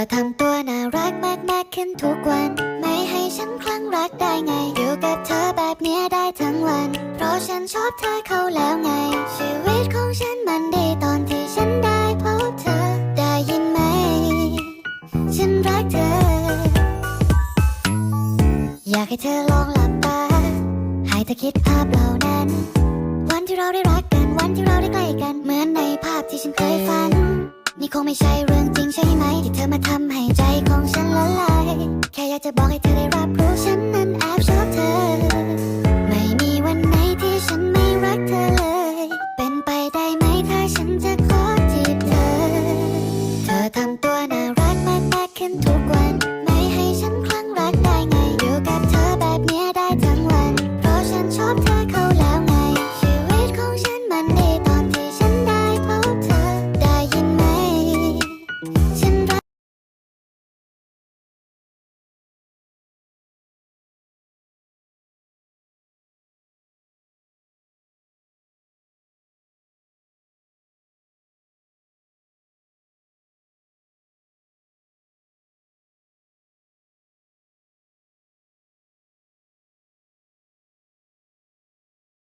อทำตัวน่ารักมากมากๆขึ้นทุกวัน ไม่ให้ฉันคลั่งรักได้ไง อยู่กับเธอแบบเนี้ยได้ทั้งวัน เพราะฉันชอบเธอเขาแล้วไง ชีวิตของฉันมันดีตอนที่ฉันได้พบเธอ ได้ยินไหม ฉันรักเธอ อยากให้เธอลองหลับตา ให้เธอคิดภาพเหล่านั้น วันที่เราได้รักกัน วันที่เราได้ใกล้กัน เหมือนในภาพที่ฉันเคยฝัน นี่คงไม่ใช่เรื่องจริงใช่ไหม ที่เธอมาทำให้ใจของฉันละลาย แค่อยากจะบอกให้เธอได้รับรู้ฉันนั้นแอบชอบเธอ ไม่มีวันไหนที่ฉันไม่รักเธอเลย เป็นไปได้ไหมถ้าฉันจะขอจีบเธอ เธอทำตัวน่ารักมากๆขึ้นทุกวัน